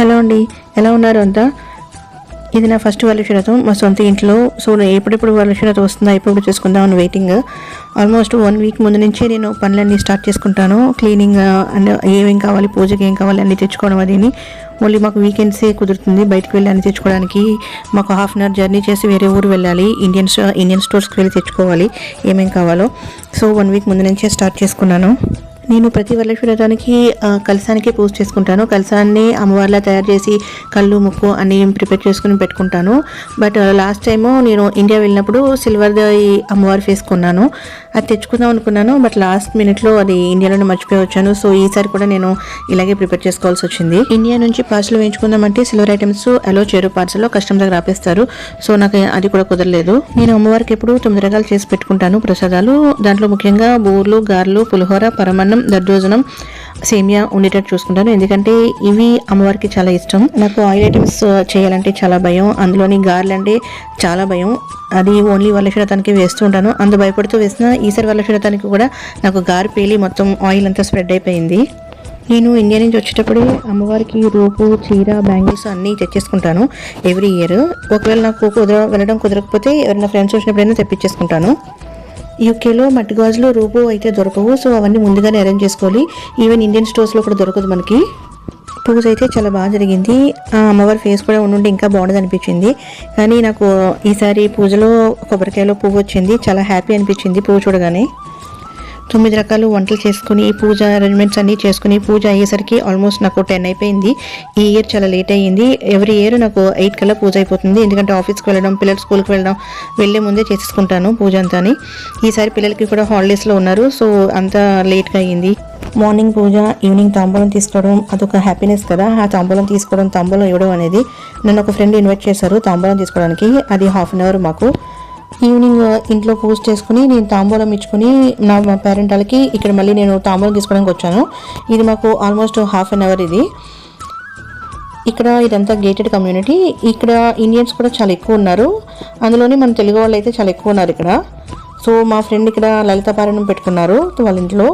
Hello అండి. ఎలా ఉన్నారు అంతా? ఇది నా ఫస్ట్ వరలక్ష్మీరథం మా సొంత ఇంట్లో సో ఎప్పుడెప్పుడు వరలక్ష్మీరథం వస్తుందా ఎప్పుడు చేసుకుందాం అని వెయిటింగ్ ఆల్మోస్ట్ వన్ వీక్ ముందు నుంచే నేను పనులన్నీ స్టార్ట్ చేసుకుంటాను. క్లీనింగ్ అండ్ uh, uh, ఏమేం కావాలి పూజకి ఏం కావాలి అన్నీ తెచ్చుకోవడం అదిని. ఓన్లీ మాకు వీకెండ్సే కుదురుతుంది బయటకు వెళ్ళి అన్ని తెచ్చుకోవడానికి. మాకు హాఫ్ అన్ అవర్ జర్నీ చేసి వేరే ఊరు వెళ్ళాలి. ఇండియన్ స్టో- ఇండియన్ స్టోర్స్కి వెళ్ళి తెచ్చుకోవాలి ఏమేం కావాలో. సో వన్ వీక్ ముందు నుంచే స్టార్ట్ చేసుకున్నాను. నేను ప్రతి వరలక్ష్మి వ్రతానికి కలసానికి పూజ చేసుకుంటాను. కలసాన్ని అమ్మవారిలా తయారు చేసి కళ్ళు ముక్కు అన్ని ప్రిపేర్ చేసుకుని పెట్టుకుంటాను. బట్ లాస్ట్ టైము నేను ఇండియా వెళ్ళినప్పుడు సిల్వర్ది అమ్మవారి ఫేస్ కొన్నాను. అది తెచ్చుకుందాం అనుకున్నాను. బట్ లాస్ట్ మినిట్లో అది ఇండియాలోనే మర్చిపోయి వచ్చాను. సో ఈసారి కూడా నేను ఇలాగే ప్రిపేర్ చేసుకోవాల్సి వచ్చింది. ఇండియా నుంచి పార్సల్ వేయించుకుందామంటే సిల్వర్ ఐటమ్స్ అలో చేయరు పార్సల్లో కస్టమ్ దగ్గర ఆపేస్తారు. సో నాకు అది కూడా కుదరలేదు. నేను అమ్మవారికి ఎప్పుడు తొమ్మిది రకాలు చేసి పెట్టుకుంటాను ప్రసాదాలు. దాంట్లో ముఖ్యంగా బూర్లు గారెలు పులిహోర పరమన్నం దద్దోజనం సేమియా ఉండేటట్టు చూసుకుంటాను. ఎందుకంటే ఇవి అమ్మవారికి చాలా ఇష్టం. నాకు ఆయిల్ ఐటమ్స్ చేయాలంటే చాలా భయం. అందులోని గారెలు అంటే చాలా భయం. అది ఓన్లీ వరలక్ష్మీరథానికి వేస్తూ ఉంటాను. అందు భయపడుతూ వేసిన ఈసారి వరలక్ష్మీరథానికి కూడా నాకు గారు పేలి మొత్తం ఆయిల్ అంతా స్ప్రెడ్ అయిపోయింది. నేను ఇండియా నుంచి వచ్చేటప్పుడే అమ్మవారికి రూపు చీర బ్యాంగిల్స్ అన్నీ తెచ్చేసుకుంటాను ఎవ్రీ ఇయర్. ఒకవేళ నాకు కుదర వెళ్ళడం కుదరకపోతే ఎవరైనా ఫ్రెండ్స్ వచ్చినప్పుడైనా తెప్పించేసుకుంటాను. యూకేలో మట్టి గాజులు రూపు అయితే దొరకవు. సో అవన్నీ ముందుగానే అరేంజ్ చేసుకోవాలి. ఈవెన్ ఇండియన్ స్టోర్స్లో కూడా దొరకదు మనకి. పూజ అయితే చాలా బాగా జరిగింది. ఆ అమ్మవారి ఫేస్ కూడా ఉండి ఇంకా బాగుండదు అనిపించింది. కానీ నాకు ఈసారి పూజలో కొబ్బరికాయలో పువ్వు వచ్చింది. చాలా హ్యాపీ అనిపించింది పువ్వు చూడగానే. తొమ్మిది రకాలు వంటలు చేసుకుని పూజ అరేంజ్మెంట్స్ అన్నీ చేసుకుని పూజ అయ్యేసరికి ఆల్మోస్ట్ నాకు టెన్ అయిపోయింది. ఈ ఇయర్ చాలా లేట్ అయ్యింది. ఎవ్రీ ఇయర్ నాకు ఎయిట్ కల్లా పూజ అయిపోతుంది. ఎందుకంటే ఆఫీస్కి వెళ్ళడం పిల్లలు స్కూల్కి వెళ్ళడం వెళ్ళే ముందే చేసేసుకుంటాను పూజ అంతాని. ఈసారి పిల్లలకి కూడా హాలిడేస్లో ఉన్నారు. సో అంత లేట్గా అయ్యింది. మార్నింగ్ పూజ ఈవినింగ్ తాంబూలం తీసుకోవడం అదొక హ్యాపీనెస్ కదా. ఆ తాంబూలం తీసుకోవడం తాంబూలం ఇవ్వడం అనేది నన్ను ఒక ఫ్రెండ్ ఇన్వైట్ చేశారు తాంబూలం తీసుకోవడానికి. అది హాఫ్ అన్ అవర్ మాకు. ఈవినింగ్ ఇంట్లో పూజ చేసుకుని నేను తాంబూలం ఇచ్చుకుని నా మా పేరెంట్ వాళ్ళకి ఇక్కడ మళ్ళీ నేను తాంబూలం తీసుకోవడానికి వచ్చాను. ఇది మాకు ఆల్మోస్ట్ హాఫ్ అన్ అవర్ ఇది. ఇక్కడ ఇదంతా గేటెడ్ కమ్యూనిటీ ఇక్కడ ఇండియన్స్ కూడా చాలా ఎక్కువ ఉన్నారు. అందులోనే మన తెలుగు వాళ్ళు అయితే చాలా ఎక్కువ ఉన్నారు ఇక్కడ. సో మా ఫ్రెండ్ ఇక్కడ లలిత పారాయణం పెట్టుకున్నారు. వాళ్ళ ఇంట్లో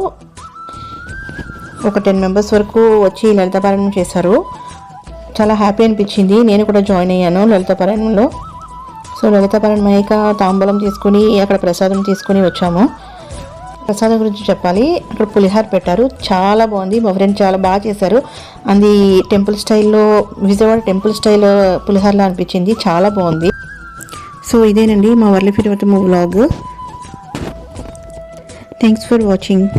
ఒక టెన్ మెంబర్స్ వరకు వచ్చి లలిత పారాయణం చేశారు. చాలా హ్యాపీ అనిపించింది. నేను కూడా జాయిన్ అయ్యాను లలిత పారాయణంలో. సో లలిత పారాయణం తాంబూలం తీసుకుని అక్కడ ప్రసాదం తీసుకుని వచ్చాము. ప్రసాదం గురించి చెప్పాలి. అక్కడ పులిహార పెట్టారు. చాలా బాగుంది. మా ఫ్రెండ్ చాలా బాగా చేశారు. అది టెంపుల్ స్టైల్లో విజయవాడ టెంపుల్ స్టైల్ పులిహారలా అనిపించింది. చాలా బాగుంది. సో ఇదేనండి మా వర్లి ఫిర్వతము వ్లాగ్. Thanks for watching